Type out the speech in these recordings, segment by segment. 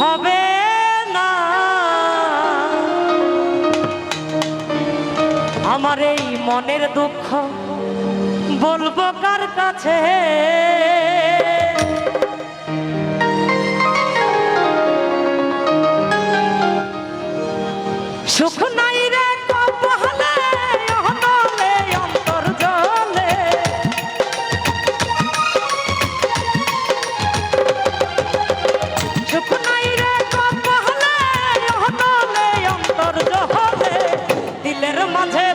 হবে না। আমার এই মনের দুঃখ বলব কার কাছে? মাঝে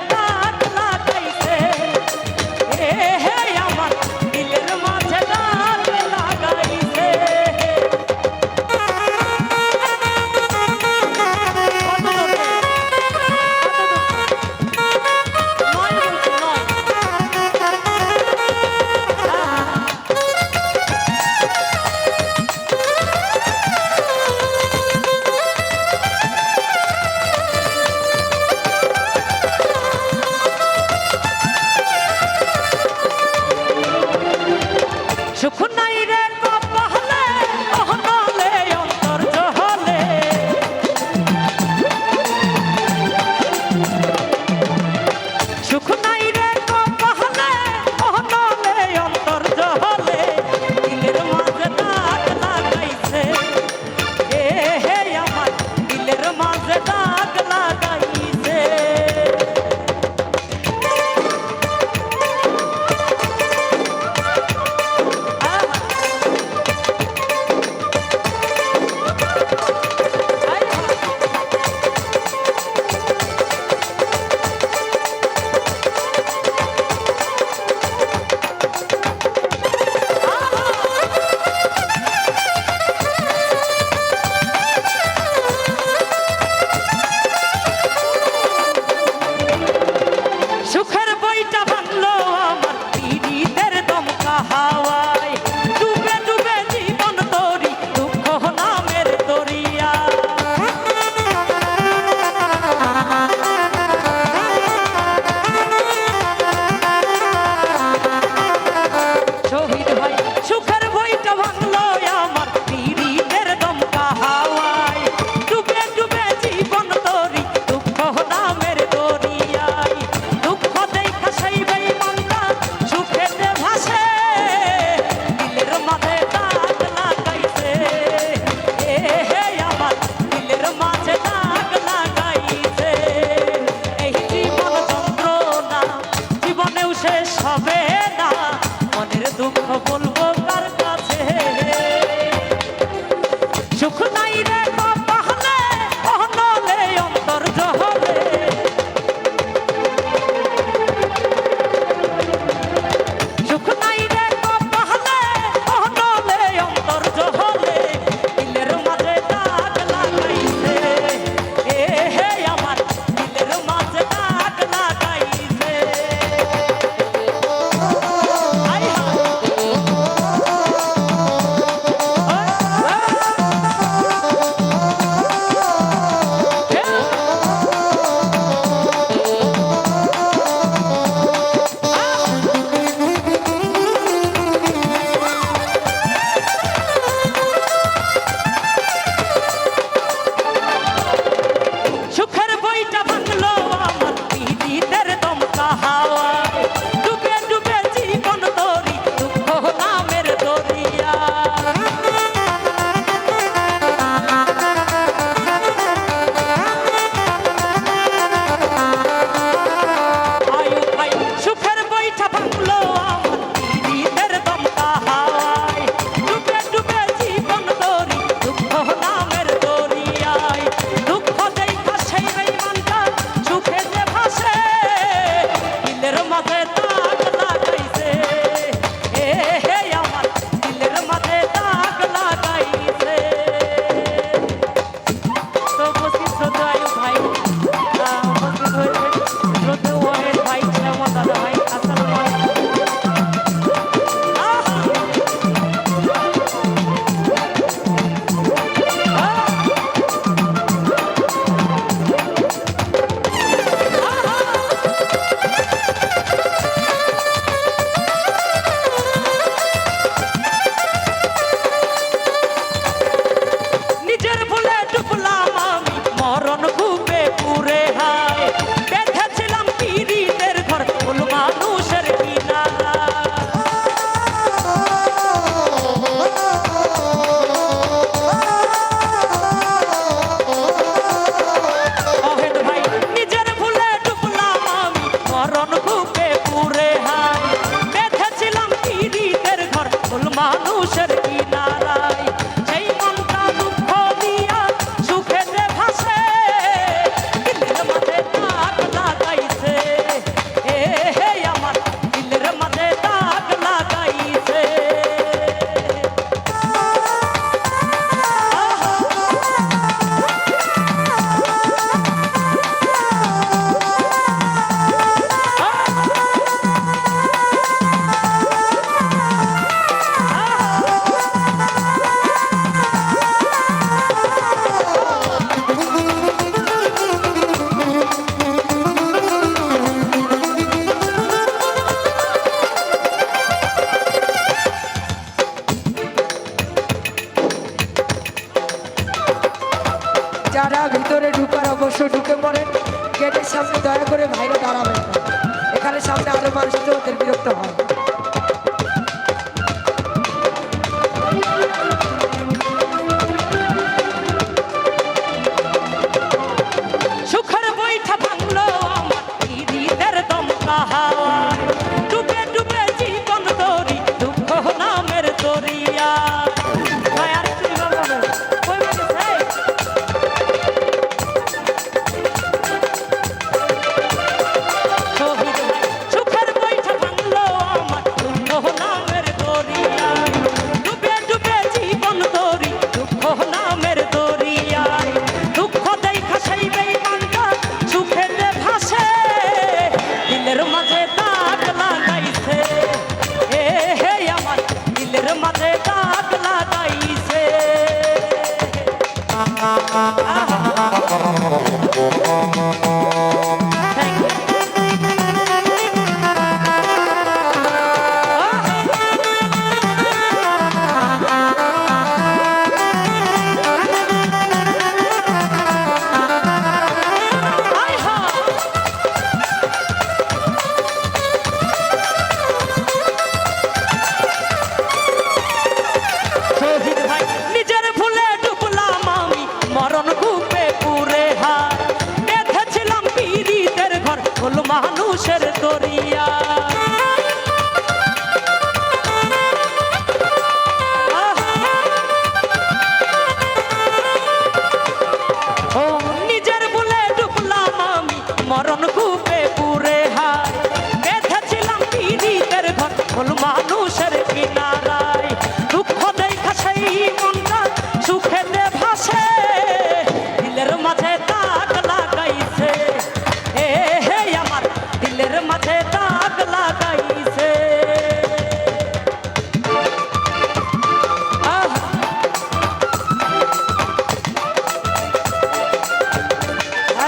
যারা ভিতরে ঢুকার অবশ্য ঢুকে পড়েন গেটের সামনে দয়া করে বাইরে দাঁড়াবেন এখানে সামনে আরও মানুষ ওদের বিরক্ত হয়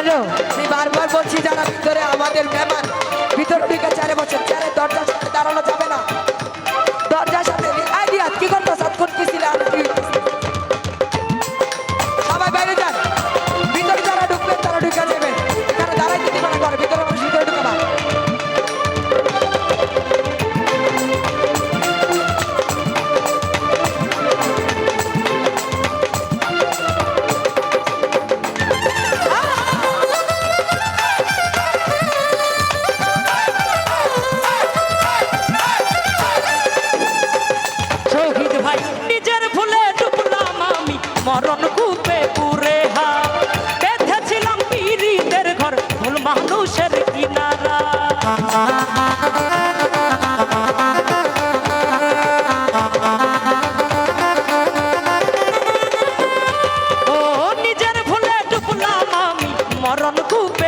জন্য আমি বারবার বলছি, যারা ভিতরে আমাদের মেহমান ভিতর থেকে চারে বছর চারে দরজা দাঁড়ানো চরণ কূপে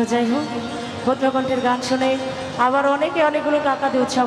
তো যাই হোক ভদ্রকণ্ঠের গান শুনে আবার অনেকে অনেকগুলো টাকা দিয়ে উৎসাহ